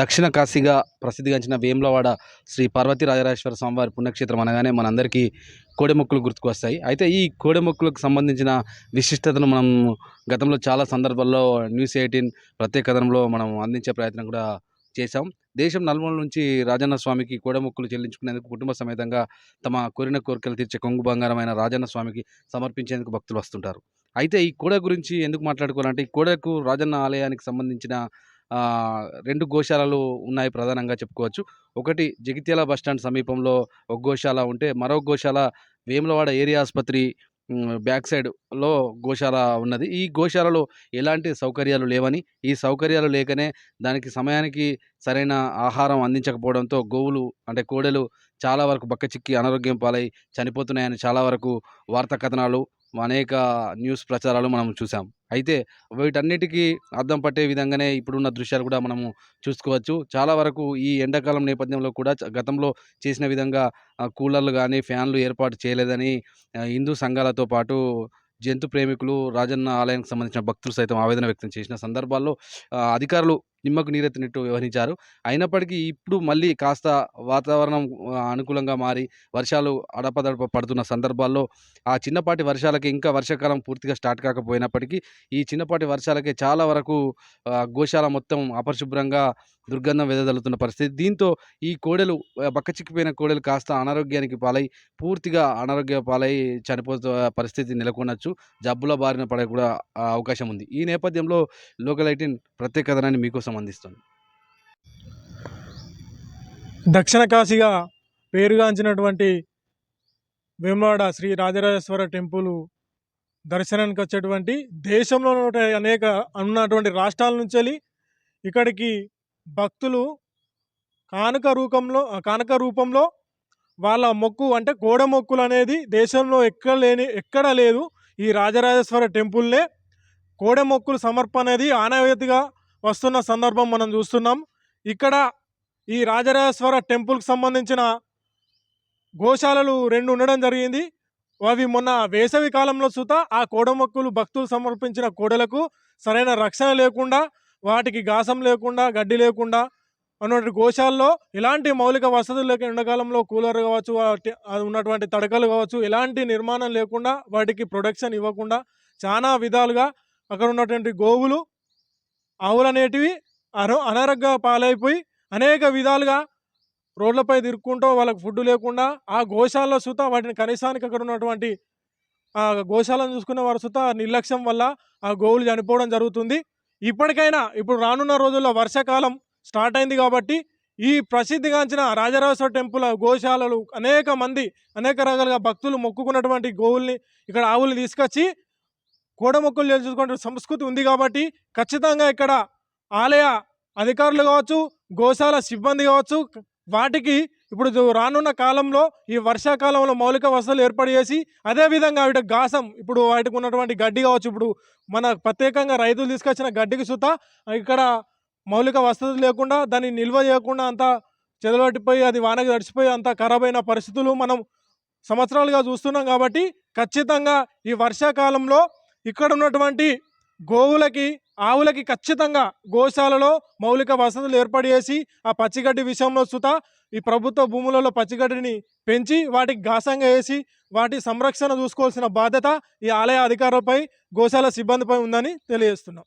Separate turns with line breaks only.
దక్షిణ కాశీగా ప్రసిద్ధిగాంచిన వేములవాడ శ్రీ పార్వతీ రాజరాజేశ్వర స్వామివారి పుణ్యక్షేత్రం అనగానే మనందరికీ కోడెమొక్కులు గుర్తుకు వస్తాయి అయితే ఈ కోడెమొక్కులకు సంబంధించిన విశిష్టతను మనం గతంలో చాలా సందర్భాల్లో న్యూస్ ఎయిటీన్ ప్రత్యేక కథనంలో మనం అందించే ప్రయత్నం కూడా చేశాం. దేశం నలుమూల నుంచి రాజన్న స్వామికి కోడెమొక్కులు చెల్లించుకునేందుకు కుటుంబ సమేతంగా తమ కోరిన కోరికలు తీర్చే కొంగు బంగారమైన రాజన్న స్వామికి సమర్పించేందుకు భక్తులు వస్తుంటారు. అయితే ఈ కోడ గురించి ఎందుకు మాట్లాడుకోవాలంటే ఈ కోడకు రాజన్న ఆలయానికి సంబంధించిన రెండు గోశాలలు ఉన్నాయి ప్రధానంగా చెప్పుకోవచ్చు. ఒకటి జగిత్యాల బస్టాండ్ సమీపంలో ఒక గోశాల ఉంటే మరో గోశాల వేములవాడ ఏరియా ఆసుపత్రి బ్యాక్ సైడ్లో గోశాల ఉన్నది. ఈ గోశాలలో ఎలాంటి సౌకర్యాలు లేవని ఈ సౌకర్యాలు లేకనే దానికి సమయానికి సరైన ఆహారం అందించకపోవడంతో గోవులు అంటే కోడెలు చాలా వరకు బక్కచిక్కి అనారోగ్యం పాలై చనిపోతున్నాయని చాలా వరకు వార్తా కథనాలు అనేక న్యూస్ ప్రచారాలు మనం చూసాం అయితే వీటన్నిటికీ అర్థం పట్టే విధంగానే ఇప్పుడున్న దృశ్యాలు కూడా మనము చూసుకోవచ్చు. చాలా వరకు ఈ ఎండాకాలం నేపథ్యంలో కూడా గతంలో చేసిన విధంగా కూలర్లు కానీ ఫ్యాన్లు ఏర్పాటు చేయలేదని హిందూ సంఘాలతో పాటు జంతు ప్రేమికులు రాజన్న ఆలయానికి సంబంధించిన భక్తులు సైతం ఆవేదన వ్యక్తం చేసిన సందర్భాల్లో అధికారులు నిమ్మకు నీరెత్తినట్టు వ్యవహరించారు. అయినప్పటికీ ఇప్పుడు మళ్ళీ కాస్త వాతావరణం అనుకూలంగా మారి వర్షాలు అడపదడప పడుతున్న సందర్భాల్లో ఆ చిన్నపాటి వర్షాలకి ఇంకా వర్షాకాలం పూర్తిగా స్టార్ట్ కాకపోయినప్పటికీ ఈ చిన్నపాటి వర్షాలకే చాలా వరకు గోశాల మొత్తం అపరిశుభ్రంగా దుర్గంధం వెదజల్లుతున్న పరిస్థితి. దీంతో ఈ కోడెలు బక్కచిక్కిపోయిన కోడెలు కాస్త అనారోగ్యానికి పాలై పూర్తిగా అనారోగ్య పాలై చనిపోతున్న పరిస్థితి నెలకొనొచ్చు. జబ్బుల బారిన పడే కూడా అవకాశం ఉంది. ఈ నేపథ్యంలో లోకల్ ఐటీన్ ప్రత్యేక కథనాన్ని మీకోసం అందిస్తుంది
దక్షిణ కాశీగా పేరుగాంచినటువంటి వేములవాడ శ్రీ రాజరాజేశ్వర టెంపుల్ దర్శనానికి వచ్చేటువంటి దేశంలో అనేక ఉన్నటువంటి రాష్ట్రాల నుంచి వెళ్ళి ఇక్కడికి భక్తులు కానుక రూపంలో కానుక రూపంలో వాళ్ళ మొక్కు అంటే కోడ మొక్కులు అనేది దేశంలో ఎక్కడ లేని ఎక్కడ లేదు ఈ రాజరాజేశ్వర టెంపుల్నే కోడె మొక్కులు సమర్పణ అనేది ఆనవేతిగా వస్తున్న సందర్భం మనం చూస్తున్నాం. ఇక్కడ ఈ రాజరాజేశ్వర టెంపుల్కి సంబంధించిన గోశాలలు రెండు ఉండడం జరిగింది. అవి మొన్న వేసవి కాలంలో చూత ఆ కోడమొక్కులు భక్తులు సమర్పించిన కోడలకు సరైన రక్షణ లేకుండా వాటికి గాసం లేకుండా గడ్డి లేకుండా అన్నటువంటి గోశాలలో ఎలాంటి మౌలిక వసతులు లేక ఎండాకాలంలో కూలర్ కావచ్చు వాటి- ఉన్నటువంటి తడకలు కావచ్చు ఎలాంటి నిర్మాణం లేకుండా వాటికి ప్రొడక్షన్ ఇవ్వకుండా చాలా విధాలుగా అక్కడ ఉన్నటువంటి గోవులు ఆవులు అనేటివి అన అనారోగ్య పాలైపోయి అనేక విధాలుగా రోడ్లపై తిరుక్కుంటూ వాళ్ళకి ఫుడ్ లేకుండా ఆ గోశాలలో సుత వాటిని కనీసానికి అక్కడ ఉన్నటువంటి ఆ గోశాలను చూసుకునే వారి సుత నిర్లక్ష్యం వల్ల ఆ గోవులు చనిపోవడం జరుగుతుంది. ఇప్పటికైనా ఇప్పుడు రానున్న రోజుల్లో వర్షాకాలం స్టార్ట్ అయింది కాబట్టి ఈ ప్రసిద్ధిగాంచిన రాజరాజేశ్వర టెంపుల్ గోశాలలు అనేక మంది అనేక రకాలుగా భక్తులు మొక్కుకున్నటువంటి గోవుల్ని ఇక్కడ ఆవుల్ని తీసుకొచ్చి కోడ మొక్కులు చేసుకునే సంస్కృతి ఉంది కాబట్టి ఖచ్చితంగా ఇక్కడ ఆలయ అధికారులు కావచ్చు గోశాల సిబ్బంది కావచ్చు వాటికి ఇప్పుడు రానున్న కాలంలో ఈ వర్షాకాలంలో మౌలిక వసతులు ఏర్పాటు చేసి అదేవిధంగా వీటి గాసం ఇప్పుడు వాటికి ఉన్నటువంటి గడ్డి కావచ్చు ఇప్పుడు మన ప్రత్యేకంగా రైతులు తీసుకొచ్చిన గడ్డికి సుత ఇక్కడ మౌలిక వసతులు లేకుండా దాన్ని నిల్వ చేయకుండా అంతా చెదలబట్టిపోయి అది వానకి తడిచిపోయి అంతా ఖరాబ్ అయిన పరిస్థితులు మనం సంవత్సరాలుగా చూస్తున్నాం కాబట్టి ఖచ్చితంగా ఈ వర్షాకాలంలో ఇక్కడ ఉన్నటువంటి గోవులకి ఆవులకి ఖచ్చితంగా గోశాలలో మౌలిక వసతులు ఏర్పాటు చేసి ఆ పచ్చిగడ్డి విషయంలో సుత ఈ ప్రభుత్వ భూములలో పచ్చిగడ్డిని పెంచి వాటికి ఘాసంగా వేసి వాటి సంరక్షణ చూసుకోవాల్సిన బాధ్యత ఈ ఆలయ అధికారులపై గోశాల సిబ్బందిపై ఉందని తెలియజేస్తున్నాం.